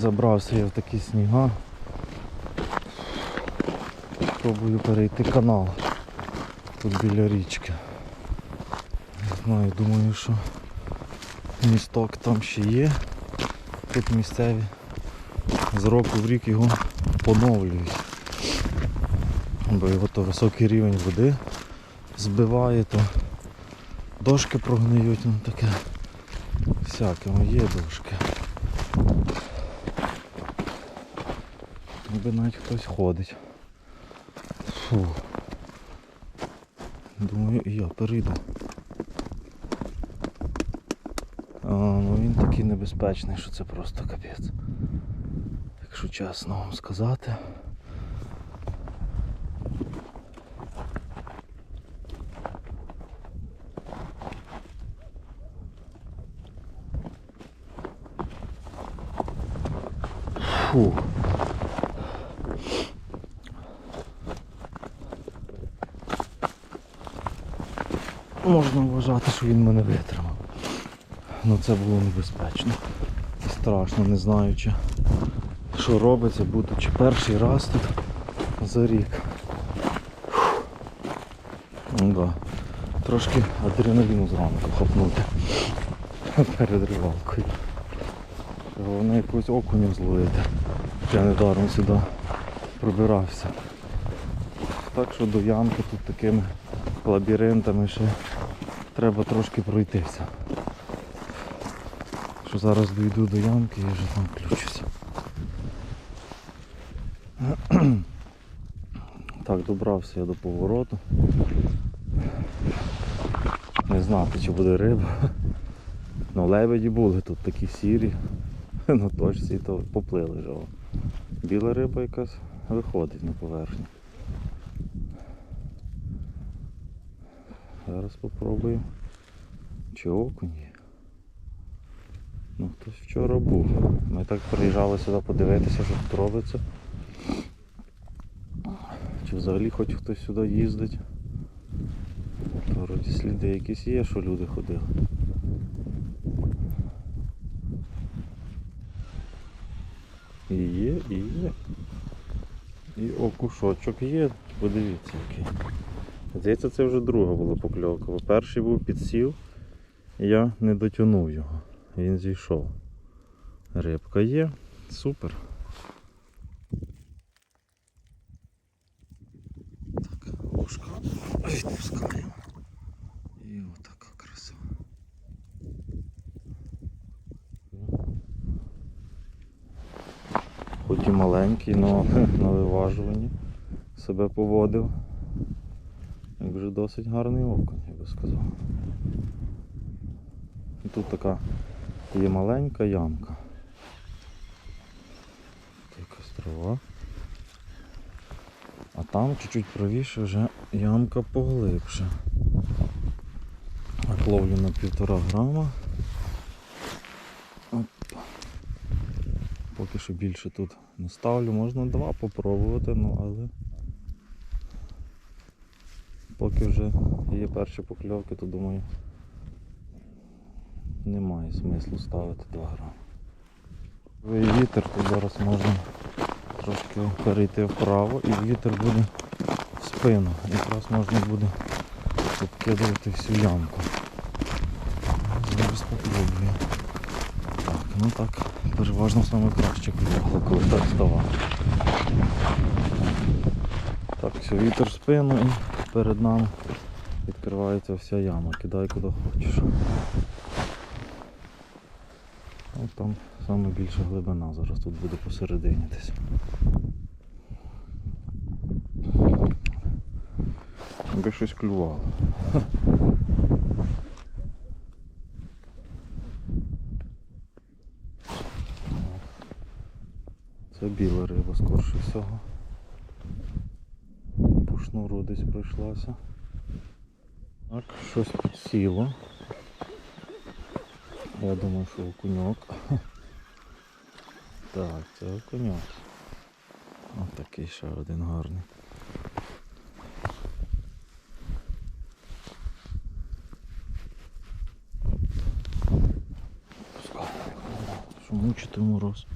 Забрався я в такі сніга. Пробую перейти канал. Тут біля річки. Не знаю, думаю, що місток там ще є. Тут місцеві. З року в рік його поновлюють. Бо його то високий рівень води збиває, то дошки прогниють, ну таке. Всяке, ну є дошки. Ніби навіть хтось ходить. Фу. Думаю, і я перейду. А, ну він такий небезпечний, що це просто капець. Якщо чесно вам сказати. Фу. Можна вважати, що він мене витримав. Ну це було небезпечно. Страшно, не знаючи, що робиться, будучи перший раз тут за рік. Ну да. Трошки адреналіну зранку хапнути перед рибалкою. Головне якусь окуню зловити. Я недаром сюди пробирався. Так що до ямки тут такими лабіринтами ще треба трошки пройтися. Що зараз дійду до ямки і вже там включуся. Так, добрався я до повороту. Не знати чи буде риба. Ну лебеді були тут такі сірі. На точці то поплили вже. Біла риба якась виходить на поверхню. Зараз попробуємо. Чи окунь є? Ну хтось вчора був. Ми так приїжджали сюди подивитися, що тут робиться. Чи взагалі хоч хтось сюди їздить. Вроді сліди якісь є, що люди ходили. І є, і є. І окушочок є, подивіться який. Здається, це вже друга була покльовка. Перший був підсів, я не дотягнув його. Він зійшов. Рибка є, супер. Так, ложка відпускаємо. І отака краса. Хоч і маленький, але на виважуванні себе поводив. Вже досить гарний окунь, я би сказав. І тут така є маленька ямка. Тут якась трава. А там чуть-чуть правіше вже ямка поглибше. Ловлю на півтора грама. Оп. Поки що більше тут не ставлю, можна два попробувати, ну але поки вже є перші покльовки, то думаю немає смислу ставити 2 грами. Вітер, тут зараз можна трошки перейти вправо і вітер буде в спину. Якраз можна буде обкидувати всю ямку. Зараз спробую. Так, ну так, переважно саме краще клювало, коли так ставало. Так, все, вітер в спину і перед нами відкривається вся яма. Кидай куди хочеш. От там саме більша глибина зараз тут буде посередині десь. Аби щось клювало. Це біла риба, скорше всього. Шнуру десь пройшлася. Так, щось підсіло. Я думаю, що окуньок. Так, це окуньок. Ось такий ще один гарний. Мучити мороз.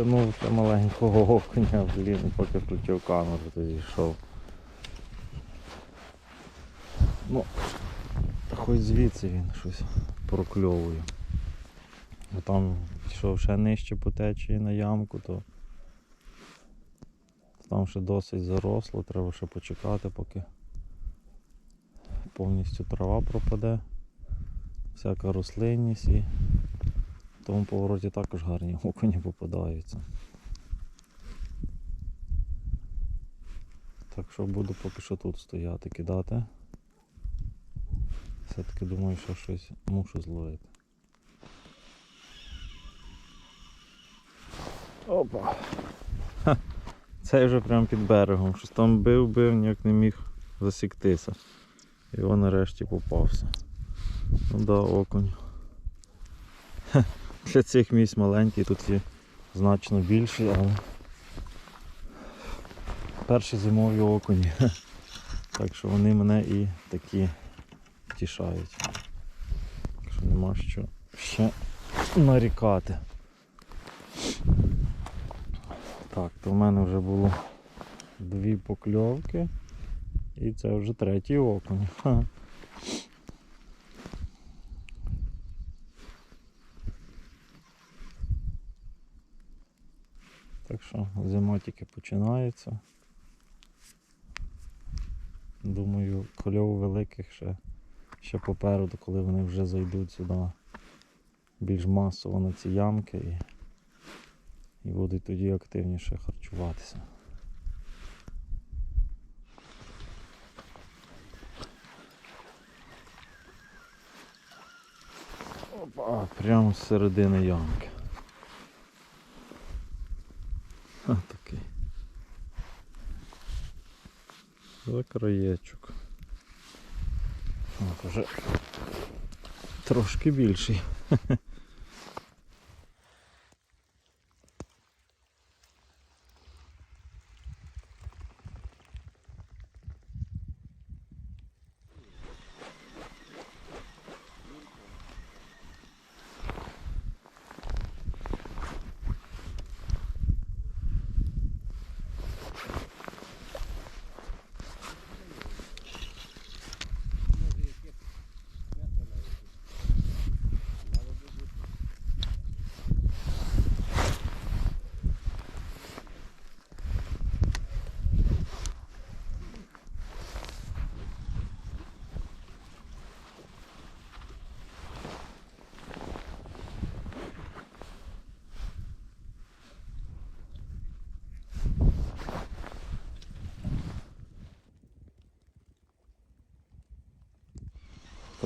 Тягнув ще маленького окуня, блін, поки включив камеру, тоді йшов. Ну, хоч звідси він щось прокльовує. Бо там йшов ще нижче по течії на ямку, то там ще досить заросло, треба ще почекати, поки повністю трава пропаде, всяка рослинність і тому повороті також гарні окуні попадаються. Так що буду поки що тут стояти, кидати. Все-таки думаю, що щось мушу зловити. Опа! Ха, Цей вже прямо під берегом. Щось там бив, бив, ніяк не міг засіктися. І він нарешті попався. Ну да, окунь. Хе, Для цих місць маленький, тут є значно більший, але перші зимові окуні. Так що вони мене і такі тішають. Так що нема що ще нарікати. Так, то в мене вже було дві покльовки. І це вже третій окунь. Так що зима тільки починається. Думаю, кольов великих ще, ще попереду, коли вони вже зайдуть сюди більш масово на ці ямки і, і будуть тоді активніше харчуватися. Опа, прямо з середини ямки. Ха, такий. За краєчок. Уже трошки більший.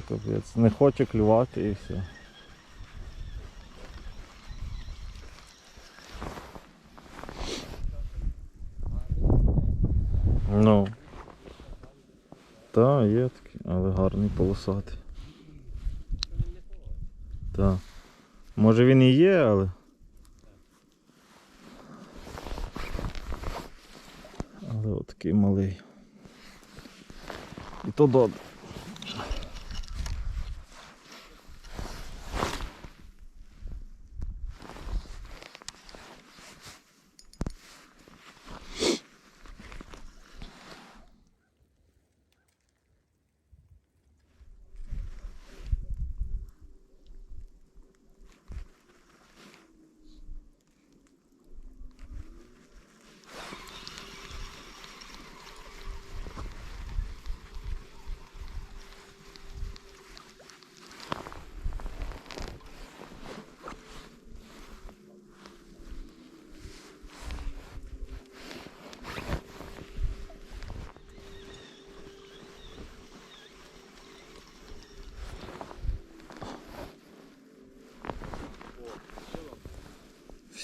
То капець. Не хоче клювати і все. Ну. Та, є такий, але гарний полосатий. Так. Може він і є, але. Але от такий малий. І то добре.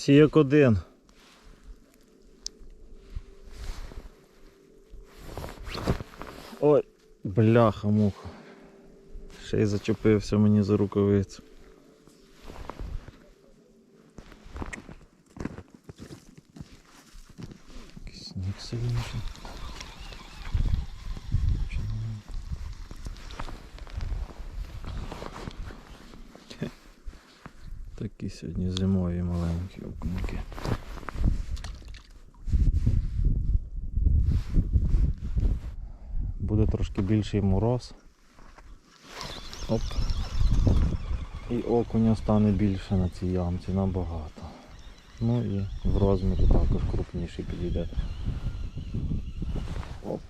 Всі як один. Ой, бляха муха. Ще й зачепився мені за рукавицю. Якийсь сніг сильніший. Сьогодні зимові маленькі окунки. Буде трошки більший мороз. Оп. І окуня стане більше на цій ямці, набагато. Ну і в розмірі також крупніший підійде. Оп.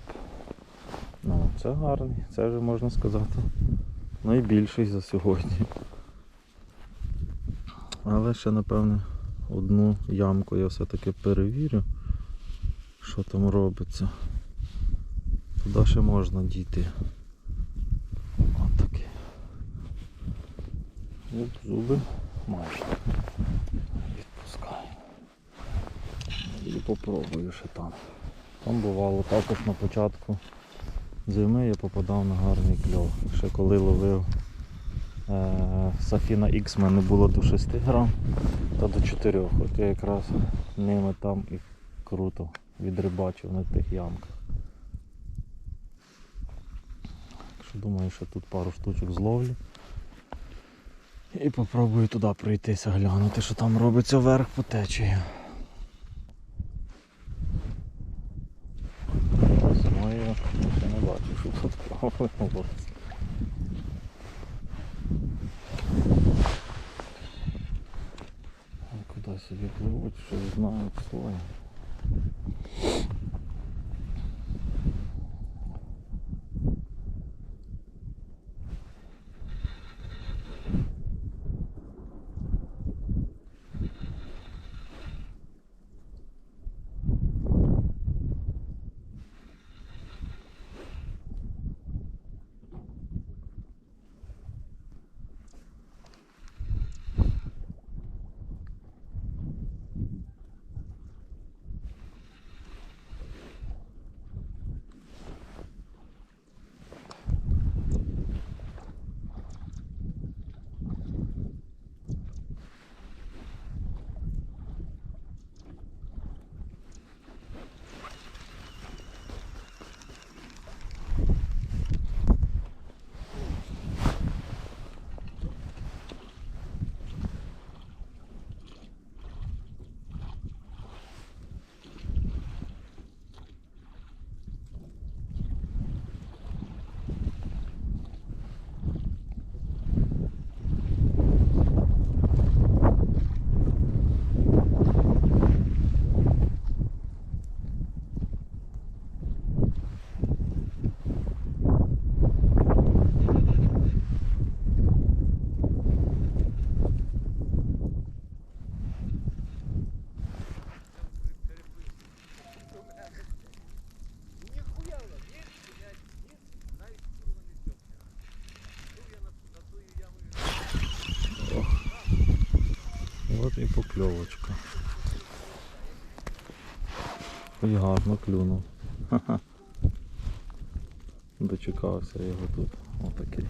Ну, Це гарний, це вже можна сказати. Найбільший за сьогодні. Але ще напевне одну ямку я все-таки перевірю, що там робиться. Туди ще можна дійти. Отаке. Оп, зуби майже. Відпускаю. І попробую ще там. Там бувало також на початку зими я попадав на гарний кльов. Ще коли ловив Сафіна X в мене було до 6 грам та до 4. От я якраз ними там і круто відрибачив на тих ямках. Так що думаю, що тут пару штучок зловлю. І попробую туди пройтися, глянути, що там робиться вверх по течії. Зимою ще не бачив, що тут плавало. Куди собі пливуть, що знають своє. От і покльовочка. Ой, гарно клюнув. Ха-ха. Дочекався його тут. Отакий.